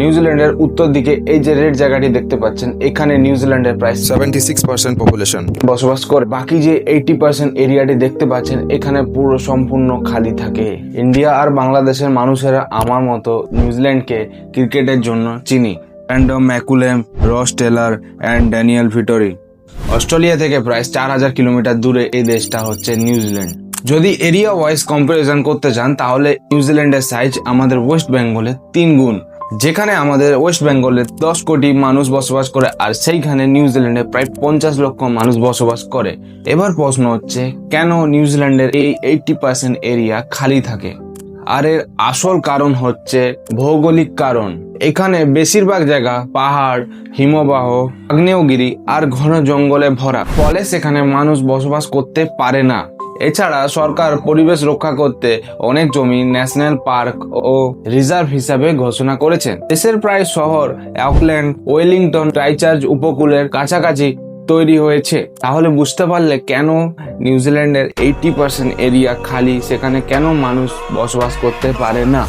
নিউজিল্যান্ডের উত্তর দিকে এই যে রেড জায়গাটি দেখতে পাচ্ছেন এখানে নিউজিল্যান্ডের প্রায় 76% population. বসবাস করে। বাকি যে এইটি পার্সেন্ট এরিয়াটি দেখতে পাচ্ছেন এখানে পুরো সম্পূর্ণ খালি থাকে। ইন্ডিয়া আর বাংলাদেশের মানুষেরা আমার মতো নিউজিল্যান্ডকে ক্রিকেটের জন্য চিনি। অ্যান্ডম McCullum Ross Taylor and Daniel Vettori Australia থেকে প্রায় চার হাজার কিলোমিটার দূরে এই দেশটা হচ্ছে নিউজিল্যান্ড। যদি এরিয়া ওয়াইজ কম্পারিজন করতে চান তাহলে নিউজিল্যান্ডের সাইজ আমাদের ওয়েস্ট বেঙ্গলে তিন গুণ। যেখানে আমাদের ওয়েস্ট বেঙ্গলে দশ কোটি মানুষ বসবাস করে, আর সেইখানে নিউজিল্যান্ডে প্রায় পঞ্চাশ লক্ষ মানুষ বসবাস করে। এবার প্রশ্ন হচ্ছে, কেন নিউজিল্যান্ডের এই এইটটি পার্সেন্ট এরিয়া খালি থাকে? আর এর আসল কারণ হচ্ছে ভৌগোলিক কারণ। এখানে বেশিরভাগ জায়গা পাহাড়, হিমবাহ, আগ্নেয়গিরি আর ঘন জঙ্গলে ভরা। ফলে সেখানে মানুষ বসবাস করতে পারে না। এছাড়া সরকার পরিবেশ রক্ষা করতে অনেক জমি ন্যাশনাল পার্ক ও রিজার্ভ হিসাবে ঘোষণা করেছেন। দেশের প্রায় শহর, অকল্যান্ড, ওয়েলিংটন, ট্রাইচার্জ উপকূলের কাছাকাছি তৈরি হয়েছে। তাহলে বুঝতে পারলে কেন নিউজিল্যান্ডের এইটি পার্সেন্ট এরিয়া খালি? সেখানে কেন মানুষ বসবাস করতে পারে না?